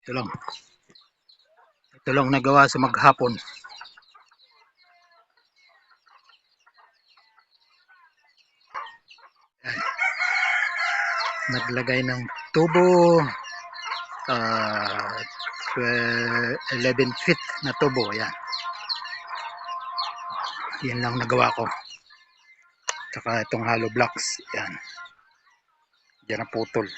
Ito lang. Ito lang nagawa sa maghapon. Naglagay ng tubo ah 12 11 feet na tubo. Yan. Yan lang nagawa ko. Tsaka itong hollow blocks. Yan. Yan ang putol.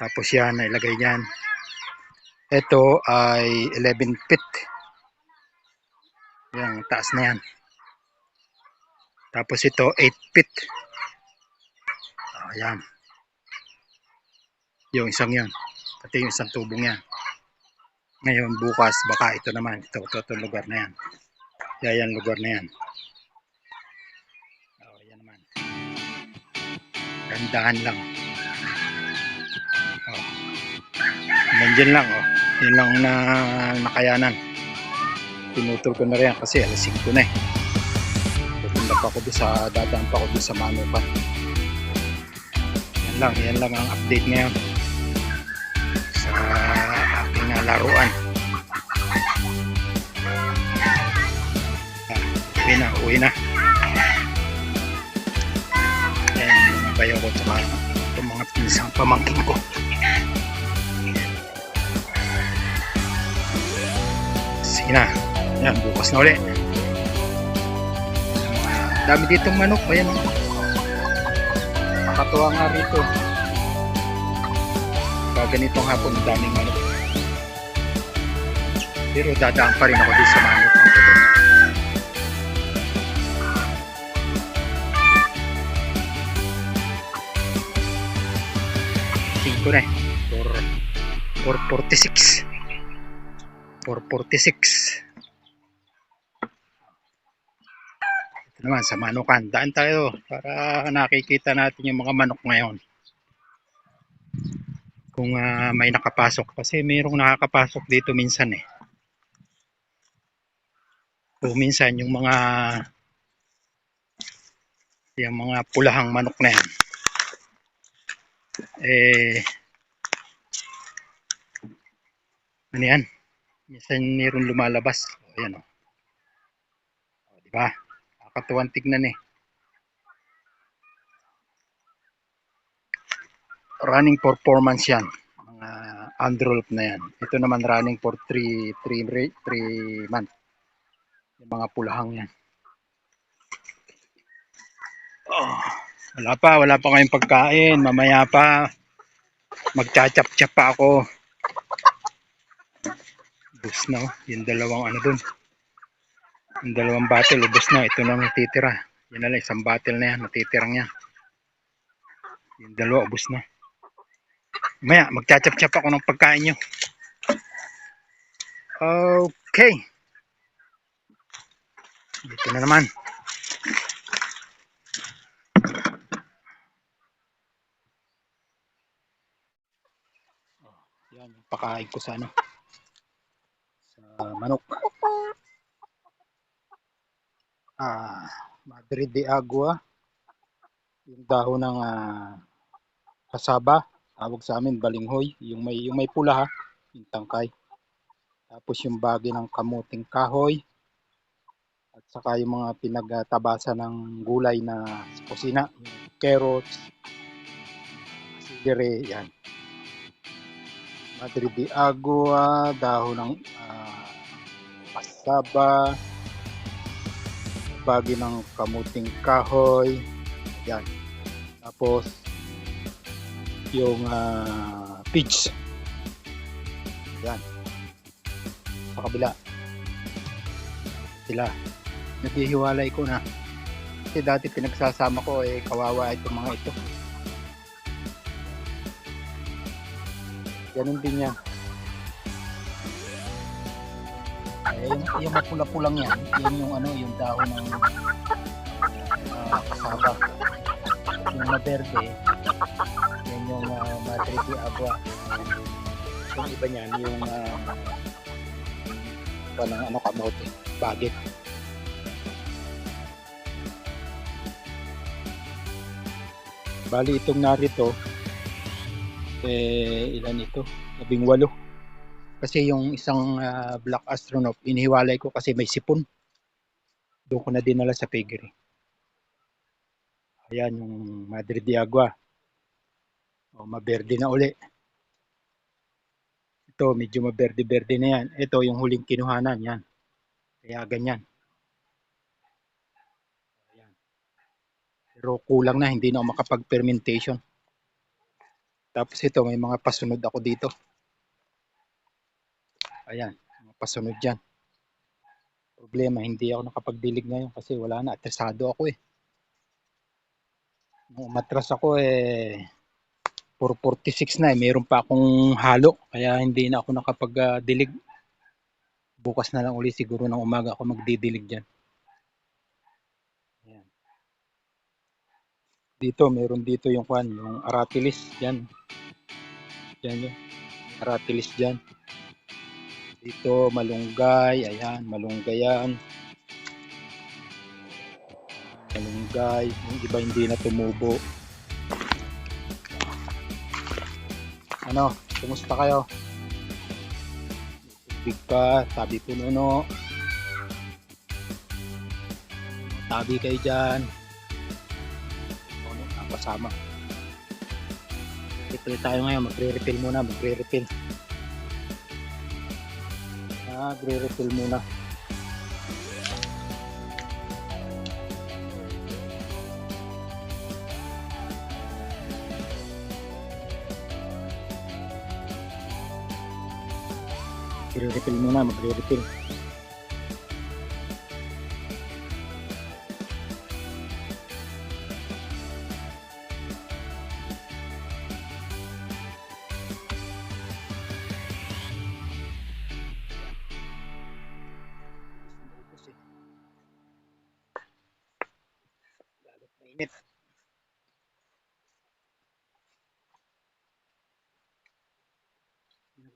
Tapos yan, ilagay niyan. Ito ay 11 feet. Yan, taas na yan. Tapos ito, 8 feet. Ayan. Yung isang yan. Pati yung isang tubong yan. Ngayon, bukas, baka ito naman. Ito, ito, ito lugar na yan. Yan, yan lugar na yan. Oh, yan naman. Gandahan lang. Nandiyan lang, oh. Yun lang na nakayanan. Pinutol ko na rin kasi alas 5 na eh. Pupunta pa ako doon sa, dadaan pa ako doon sa Manukan. Yan lang, yan lang ang update ngayon. Sa aking uh, laruan. Ah, uwi na, uwi na. Mga bayo ko tsaka itong mga pinsang pamangkin ko. Sige na. Yan, bukas na uli. Dami ditong manok. Ayan o. Nakakatuwa nga rito. Pag ganitong hapon, daming manok. Pero dadaan pa rin ako dito sa manok. Ang puto. Cinco na eh. Four, 446. 446. Ito naman sa manukan. Daan tayo para nakikita natin yung mga manok ngayon. Kung ah, may nakapasok. Kasi mayroong nakakapasok dito minsan eh. Kung minsan yung mga yung mga pulahang manok na yan. Eh, ano yan? Minsan mayroong lumalabas. Ayan o. O, di ba? Nakakatuwang tignan eh. Running performance yan. Mga underwolf na yan. Ito naman running for 3 3 3 months. Yung mga pulahang yan. Oh, wala pa, wala pa kayong pagkain. Mamaya pa. Magchachap-chap pa ako. Ubus na oh. Yung dalawang ano dun. Yung dalawang battle, ubus na. Ito na natitira. Yan na lang, isang battle na yan. Natitirang yan. Yung dalawa, ubus na. Maya, magchachap-chap ako ng pagkain nyo. Okay. Dito na naman. Yan, yung pakain ko sa Sa manok. Ah, Madre de Agua. Yung dahon ng ah, kasaba. Tawag sa amin balinghoy. Yung may, yung may pula ha. Yung tangkay. Tapos yung bagi ng kamuting kahoy. At saka yung mga pinagtabasa ng gulay na kusina. Carrots. Sigere. Yan. Madre de Agua, dahon ng ah, pasaba, bagi ng kamuting kahoy, yan. Tapos, yung ah, peach. Yan. Sa kabila. Sila. Naghihiwalay ko na. Kasi dati pinagsasama ko eh kawawa itong mga ito. Ganun din yan. Eh, yung, mapula-pulang yan, yun yung ano, yung dahon ng ah, kasaba. Yung maberde, yun yung uh, Madre de Agua. Yung iba niyan, yung uh, ng ano kamote, bagit. Bali itong narito, Eh, ilan ito? Labing walo. Kasi yung isang ah, black astronaut, inihiwalay ko kasi may sipon. Doon ko na dinala sa piggery. Ayan yung Madre de Agua. O, maberde na uli. Ito, medyo maberde-berde na yan. Ito, yung huling kinuhanan, yan. Kaya ganyan. Ayan. Pero kulang na, hindi na makapag-fermentation. Tapos ito, may mga pasunod ako dito. Ayan, pasunod dyan. Problema, hindi ako nakapagdilig ngayon kasi wala na, atresado ako eh. Nung umatras ako eh, 446 na eh, meron pa akong halo, kaya hindi na ako nakapagdilig. Bukas na lang uli siguro ng umaga ako magdidilig dyan. Ayan. Dito, meron dito yung kwan, yung aratilis, yan. Yan yun, aratilis dyan. Dito, malunggay, ayan, malunggay yan. Malunggay, yung iba hindi na tumubo. Ano, kumusta kayo? Tubig ka, tabi pununo. Tabi kayo dyan. Ano, nakasama. Refill tayo ngayon, magre-refill muna, magre-refill. Magre-refill muna. Magre-refill muna, magre-refill.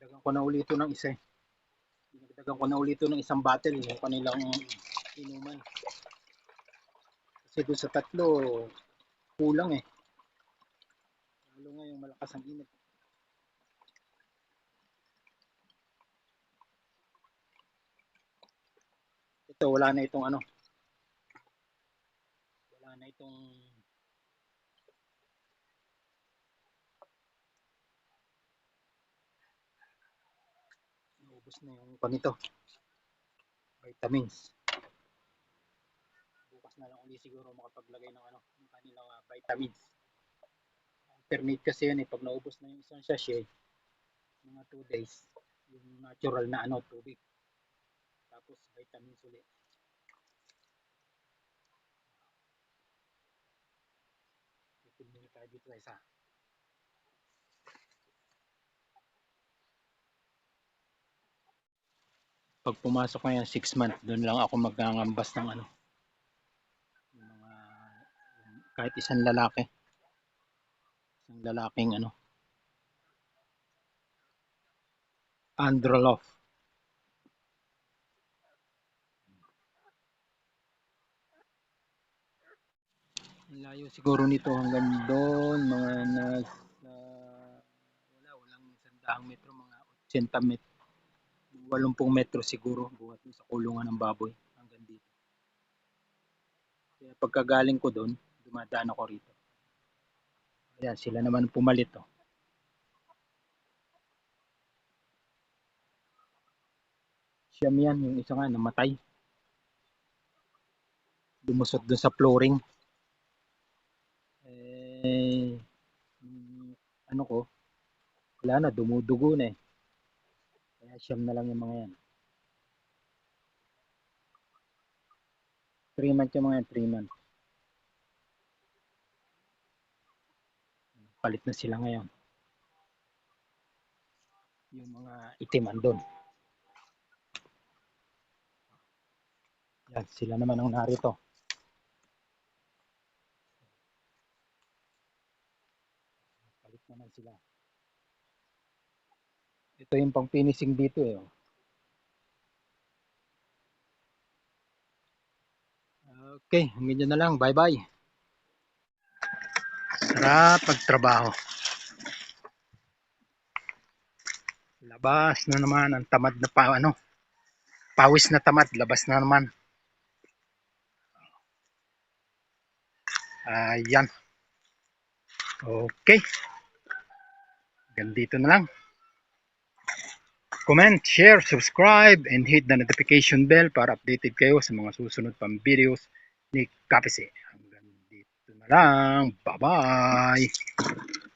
Dinagdagan ko na ulit ito ng isa eh. Dinagdagan ko na ulit ito ng isang bottle yung kanilang inuman. Kasi doon sa tatlo, kulang eh. Lalo ngayong malakas ang init. Ito, wala na itong ano. Wala na itong Naubos na yung panito. Vitamins. Bukas na lang uli siguro makapaglagay ng ano, ng kanilang ah, vitamins. Alternate kasi yan eh, pag naubos na yung isang sachet, mga 2 days, yung natural na ano, tubig. Tapos vitamins ulit. Refill muna tayo dito sa isa. Pag pumasok na yan 6 months, doon lang ako magngangambas ng ano. Yung mga, kahit isang lalaki. Isang lalaking ano. Androloff. Ang layo siguro nito hanggang doon, mga nasa, wala, walang isang metro, mga 80 metro. 80 metro siguro buhat sa kulungan ng baboy hanggang dito. Kaya pagkagaling ko doon, dumadaan ako rito. Ayan, sila naman pumalit oh. Siyam yan, yung isa nga namatay. Lumusot doon sa flooring. Eh, yung ano ko, wala na, dumudugo na eh. Siyam na lang yung mga yan. 3 months yung mga yan, 3 months. Palit na sila ngayon. Yung mga itim andun. Yan, sila naman ang narito. Palit naman sila. Ito yung pang finishing dito eh. oh. Okay, hanggang na lang. Bye-bye. Sarap pagtrabaho. Labas na naman ang tamad na pa, ano, pawis na tamad, labas na naman. Ayan. Okay. Gandito na lang. Comment, share, subscribe, and hit the notification bell para updated kayo sa mga susunod pang videos ni Kapise. Hanggang dito na lang. Bye-bye!